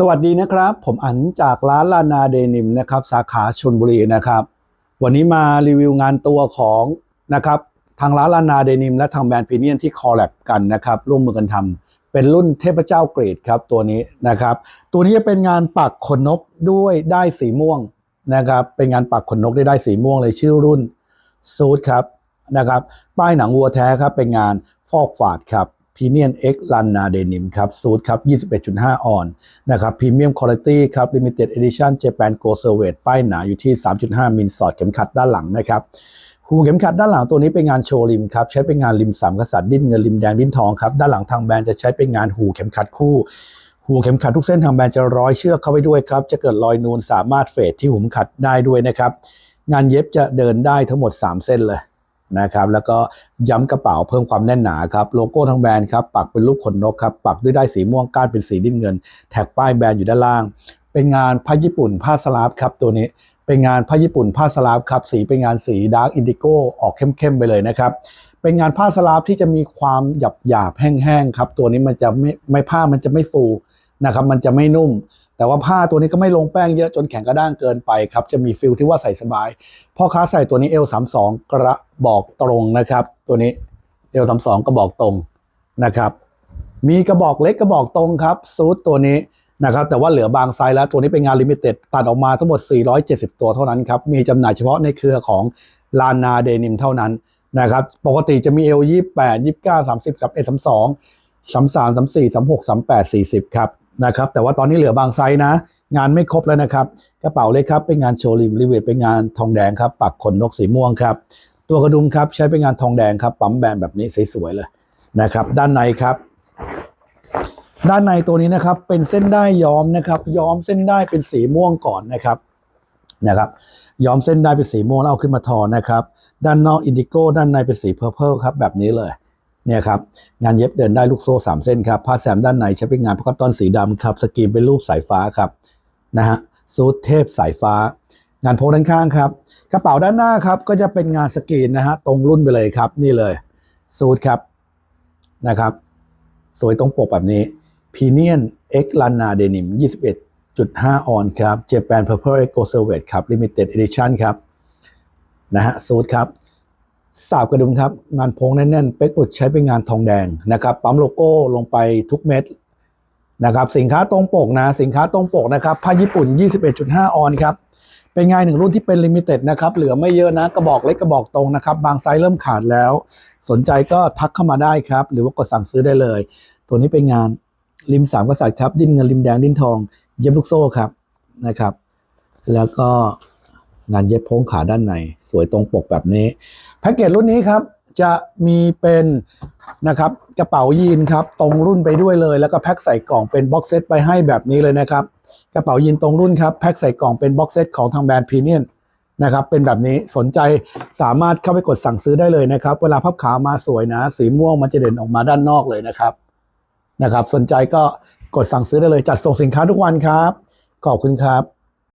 สวัสดีนะครับ ผมอันจากร้านลานาเดนิมนะครับ สาขาชนบุรีนะครับ วันนี้มารีวิวงานตัวของนะครับทางร้านลานาเดนิมและทางแบรนด์พีเมียมที่คอลแลบกันนะครับ ร่วมมือกันทำเป็นรุ่นเทพเจ้าเกรดครับตัวนี้นะครับ ตัวนี้จะเป็นงานปักขนนกด้วยได้สีม่วงนะครับ เป็นงานปักขนนกด้ได้สีม่วงเลยชื่อรุ่นซูดครับนะครับ ป้ายหนังวัวแท้ครับเป็นงานฟอกฝาดครับ พีเนียนเอ็กลันนาเดนิมครับซูดครับ21.5 ออนนะครับพรีเมียมคุณภาพครับลิมิเต็ดเอดิชั่นเจแปนโกเซเวตป้ายหนาอยู่ที่ 3.5 มิลสอดเข็มขัดด้านหลังนะครับหูเข็มขัดด้านหลังตัวนี้เป็นงานโชว์ริมครับใช้เป็นงานริมสามกษัตริย์ดิ้นเงินริมแดงดิ้นทองครับด้านหลังทางแบรนด์จะใช้เป็นงานหูเข็มขัดคู่หูเข็มขัดทุกเส้นทางแบรนด์จะร้อยเชือกเข้าไปด้วยครับจะเกิดรอยนูนสามารถเฟดที่หูเข็มขัดได้ด้วยนะครับงานเย็บจะเดินได้ทั้งหมด 3 เส้นเลย นะครับแล้วก็ย้ำกระเป๋าเพิ่มความแน่นหนาครับโลโก้ทางแบรนด์ครับปักเป็นรูปขนนกครับปักด้วยได้ายสีม่วงก้านเป็นสีดิ้นเงิน แท็กป้ายแบรนด์อยู่ด้านล่าง เป็นงานผ้าญี่ปุ่นผ้าสลาฟครับตัวนี้เป็นงานผ้าญี่ปุ่นผ้าสลาฟครับสีเป็นงานสีดาร์กอินดิโกออกเข้มๆไปเลยนะครับเป็นงานผ้าสลาฟที่จะมีความหยาบหยาบแห้งๆครับตัวนี้มันจะไม่ไม่ผ้ามันจะไม่ฟูนะครับมันจะไม่นุ่ม แต่ว่าผ้าตัวนี้ก็ไม่ลงแป้งเยอะจนแข็งกระด้างเกินไปครับ จะมีฟิลที่ว่าใส่สบาย พ่อค้าใส่ตัวนี้เอลสามสองกระบอกตรงนะครับ ตัวนี้เอลสามสองกระบอกตรงนะครับ มีกระบอกเล็กกระบอกตรงครับซูดตัวนี้นะครับแต่ว่าเหลือบางไซส์แล้วตัวนี้เป็นงานลิมิเต็ดตัดออกมาทั้งหมด 470 ตัวเท่านั้นครับ มีจำหน่ายเฉพาะในเครือของลานาเดนิมเท่านั้นนะครับปกติจะมีเอลยี่แปดยี่สิบเก้าสามสิบสามเอ็ดสามสองสามสามสามสี่สามหกสามแปดสี่สิบครับ นะครับแต่ว่าตอนนี้เหลือบางไซส์นะ งานไม่ครบแล้วนะครับ กระเป๋าเล็กครับเป็นงานโชว์ริมรีเวทเป็นงานทองแดงครับปักขนนกสีม่วงครับตัวกระดุมครับใช้เป็นงานทองแดงครับปั๊มแบนแบบนี้สวยๆเลยนะครับ ด้านในครับ ด้านในตัวนี้นะครับ เป็นเส้นได้ยย้อมนะครับ ย้อมเส้นได้เป็นสีม่วงก่อนนะครับนะครับ ย้อมเส้นได้เป็นสีม่วงแล้วเอาขึ้นมาทอนะครับ ด้านนอกอินดิโก้ด้านในเป็นสีเพอร์เพลครับแบบนี้เลย เนี่ยครับงานเย็บเดินได้ลูกโซ่สามเส้นครับผ้าแซมด้านในใช้เป็นงานพคอตตอนสีดำครับสกรีนเป็นรูปสายฟ้าครับนะฮะซูทเทพสายฟ้า งานโพกด้านข้างครับกระเป๋าด้านหน้าครับก็จะเป็นงานสกรีนนะฮะตรงรุ่นไปเลยครับนี่เลยซูทครับนะครับสวยตรงปกแบบนี้ p i n i o n X Lana Denim 21.5 ออนครับ Japan Purple Eco s e r v e t ครับ Limited Edition ครับนะฮะสูตรครับ สาบกระดุมครับ งานโพงแน่นๆ เป๊กปุดใช้เป็นงานทองแดงนะครับ ปั๊มโลโก้ลงไปทุกเม็ดนะครับ สินค้าตรงปกนะ สินค้าตรงปกนะครับ ผ้าญี่ปุ่น 21.5 ออนครับ เป็นงานหนึ่งรุ่นที่เป็นลิมิเต็ดนะครับ เหลือไม่เยอะนะ กระบอกเล็กกระบอกตรงนะครับ บางไซส์เริ่มขาดแล้ว สนใจก็ทักเข้ามาได้ครับ หรือว่ากดสั่งซื้อได้เลย ตัวนี้เป็นงานริมสามกษัตริย์ครับ ดิ้นเงินริมแดงดิ้นทอง เย็บลูกโซ่ครับนะครับ แล้วก็ งานเย็บโพ้งขาด้านใน สวยตรงปกแบบนี้แพ็กเกจรุ่นนี้ครับจะมีเป็นนะครับกระเป๋ายีนครับตรงรุ่นไปด้วยเลย แล้วก็แพ็คใส่กล่องเป็นบ็อกเซตไปให้แบบนี้เลยนะครับกระเป๋ายีนตรงรุ่นครับแพ็คใส่กล่องเป็นบ็อกเซตของทางแบรนด์พรีเมียมนะครับเป็นแบบนี้สนใจสามารถเข้าไปกดสั่งซื้อได้เลยนะครับ เวลาพับขามาสวยนะ สีม่วงมันจะเด่นออกมาด้านนอกเลยนะครับนะครับ สนใจก็กดสั่งซื้อได้เลยจัดส่งสินค้าทุกวันครับ ขอบคุณครับ